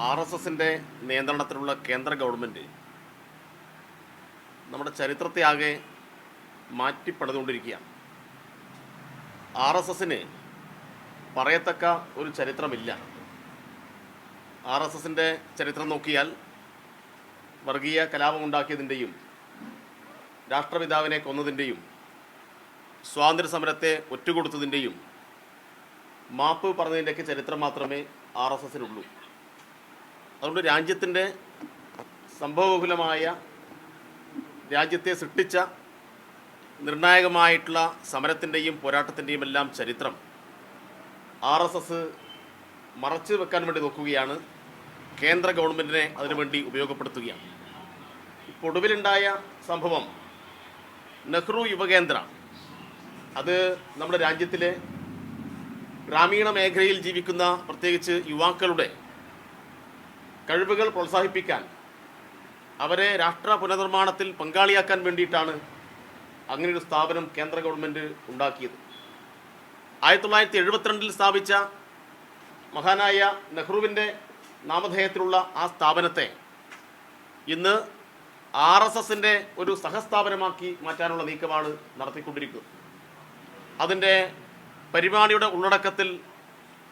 R S എസിന്റെ നിയന്ത്രണത്തിലുള്ള കേന്ദ്ര ഗവൺമെന്റ് നമ്മുടെ ചരിത്രത്തെ ആകെ മാറ്റിപ്പണിതുകൊണ്ടിരിക്കുകയാണ്. ആർ എസ് എസിന് പറയത്തക്ക ഒരു ചരിത്രമില്ല. ആർ എസ് എസിന്റെ ചരിത്രം നോക്കിയാൽ വർഗീയ കലാപമുണ്ടാക്കിയതിന്റെയും രാഷ്ട്രപിതാവിനെ കൊന്നതിന്റെയും സ്വാതന്ത്ര്യ സമരത്തെ ഒറ്റുകൊടുത്തതിന്റെയും മാപ്പ് പറഞ്ഞതിന്റെയൊക്കെ ചരിത്രം മാത്രമേ ആർ എസ് എസിനുള്ളൂ അതുകൊണ്ട് രാജ്യത്തിന്റെ സംഭവബഹുലമായ രാജ്യത്തെ സൃഷ്ടിച്ച നിർണായകമായിട്ടുള്ള സമരത്തിന്റെയും പോരാട്ടത്തിന്റെയും എല്ലാം ചരിത്രം ആർ എസ് എസ് മറച്ചു വെക്കാൻ വേണ്ടി നോക്കുകയാണ്. കേന്ദ്ര ഗവൺമെന്റിനെ അതിനുവേണ്ടി ഉപയോഗപ്പെടുത്തുകയാണ്. ഒടുവിലുണ്ടായ സംഭവം നെഹ്റു യുവകേന്ദ്ര. അത് നമ്മുടെ രാജ്യത്തിലെ ഗ്രാമീണ മേഖലയിൽ ജീവിക്കുന്ന പ്രത്യേകിച്ച് യുവാക്കളുടെ കഴിവുകൾ പ്രോത്സാഹിപ്പിക്കാൻ അവരെ രാഷ്ട്ര പുനർനിർമ്മാണത്തിൽ പങ്കാളിയാക്കാൻ വേണ്ടിയിട്ടാണ് അങ്ങനെയൊരു സ്ഥാപനം കേന്ദ്ര ഗവൺമെന്റ് ഉണ്ടാക്കിയത്. ആയിരത്തി തൊള്ളായിരത്തി എഴുപത്തിരണ്ടിൽ സ്ഥാപിച്ച മഹാനായ നെഹ്റുവിന്റെ നാമധേയത്തിലുള്ള ആ സ്ഥാപനത്തെ ഇന്ന് ആർ എസ് എസിന്റെ ഒരു സഹസ്ഥാപനമാക്കി മാറ്റാനുള്ള നീക്കമാണ് നടത്തിക്കൊണ്ടിരിക്കുന്നത്. അതിന്റെ പരിപാടിയുടെ ഉള്ളടക്കത്തിൽ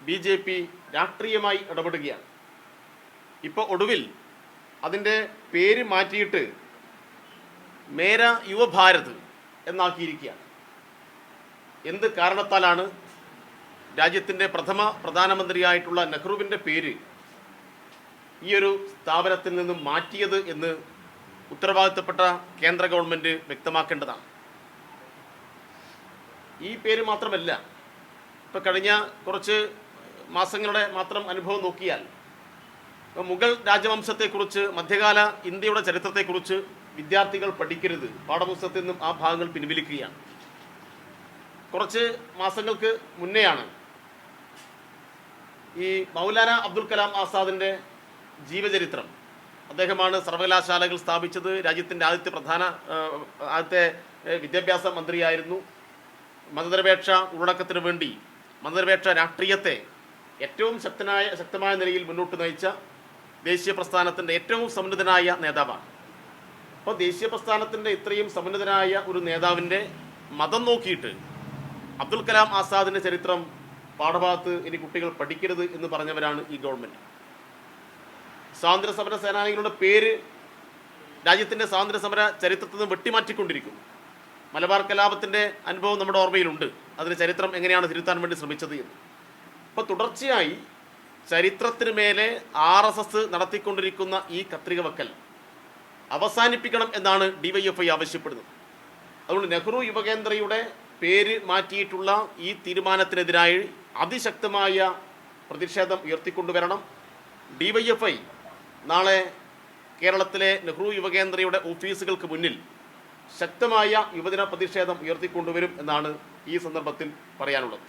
ബി ജെ പി രാഷ്ട്രീയമായി ഇടപെടുകയാണ്. ഇപ്പോൾ ഒടുവിൽ അതിന്റെ പേര് മാറ്റിയിട്ട് മേര യുവഭാരത് എന്നാക്കിയിരിക്കുകയാണ്. എന്ത് കാരണത്താലാണ് രാജ്യത്തിന്റെ പ്രഥമ പ്രധാനമന്ത്രിയായിട്ടുള്ള നെഹ്റുവിന്റെ പേര് ഈ ഒരു സ്ഥാപനത്തിൽ നിന്നും മാറ്റിയത് എന്ന് ഉത്തരവാദിത്തപ്പെട്ട കേന്ദ്ര ഗവൺമെന്റ് വ്യക്തമാക്കേണ്ടതാണ്. ഈ പേര് മാത്രമല്ല ഇപ്പം കഴിഞ്ഞ കുറച്ച് മാസങ്ങളുടെ മാത്രം അനുഭവം നോക്കിയാൽ മുഗൾ രാജവംശത്തെക്കുറിച്ച് മധ്യകാല ഇന്ത്യയുടെ ചരിത്രത്തെക്കുറിച്ച് വിദ്യാർത്ഥികൾ പഠിക്കരുത്. പാഠപുസ്തകത്തിൽ നിന്നും ആ ഭാഗങ്ങൾ പിൻവലിക്കുകയാണ്. കുറച്ച് മാസങ്ങൾക്ക് മുന്നെയാണ് ഈ മൗലാന അബ്ദുൽ കലാം ആസാദിന്റെ ജീവചരിത്രം. അദ്ദേഹമാണ് സർവകലാശാലകൾ സ്ഥാപിച്ചത്. രാജ്യത്തിന്റെ ആദ്യത്തെ പ്രധാന ആദ്യത്തെ വിദ്യാഭ്യാസ മന്ത്രിയായിരുന്നു. മതനിരപേക്ഷ ഉള്ളടക്കത്തിന് വേണ്ടി മതനിരപേക്ഷ രാഷ്ട്രീയത്തെ ഏറ്റവും ശക്തനായ ശക്തമായ നിലയിൽ മുന്നോട്ട് നയിച്ച ദേശീയ പ്രസ്ഥാനത്തിന്റെ ഏറ്റവും സമുന്നതനായ നേതാവാണ്. അപ്പോൾ ദേശീയ പ്രസ്ഥാനത്തിന്റെ ഇത്രയും സമുന്നതനായ ഒരു നേതാവിന്റെ മതം നോക്കിയിട്ട് അബ്ദുൽ കലാം ആസാദിന്റെ ചരിത്രം പാഠഭാഗത്ത് ഇനി കുട്ടികൾ പഠിക്കരുത് എന്ന് പറഞ്ഞവരാണ് ഈ ഗവൺമെന്റ്. സ്വാതന്ത്ര്യ സമര സേനാനികളുടെ പേര് രാജ്യത്തിന്റെ സ്വാതന്ത്ര്യ സമര ചരിത്രത്തിൽ നിന്ന് വെട്ടിമാറ്റിക്കൊണ്ടിരിക്കുന്നു. മലബാർ കലാപത്തിന്റെ അനുഭവം നമ്മുടെ ഓർമ്മയിലുണ്ട്. അതിന് ചരിത്രം എങ്ങനെയാണ് തിരുത്താൻ വേണ്ടി ശ്രമിച്ചത് എന്ന്. അപ്പോൾ തുടർച്ചയായി ചരിത്രത്തിന് മേലെ ആർ എസ് എസ് നടത്തിക്കൊണ്ടിരിക്കുന്ന ഈ കത്രിക വക്കൽ അവസാനിപ്പിക്കണം എന്നാണ് ഡിവൈഎഫ്ഐ ആവശ്യപ്പെടുന്നത്. അതുകൊണ്ട് നെഹ്റു യുവകേന്ദ്രയുടെ പേര് മാറ്റിയിട്ടുള്ള ഈ തീരുമാനത്തിനെതിരായി അതിശക്തമായ പ്രതിഷേധം ഉയർത്തിക്കൊണ്ടുവരണം. ഡിവൈഎഫ്ഐ നാളെ കേരളത്തിലെ നെഹ്റു യുവകേന്ദ്രയുടെ ഓഫീസുകൾക്ക് മുന്നിൽ ശക്തമായ യുവജന പ്രതിഷേധം ഉയർത്തിക്കൊണ്ടുവരും എന്നാണ് ഈ സന്ദർഭത്തിൽ പറയാനുള്ളത്.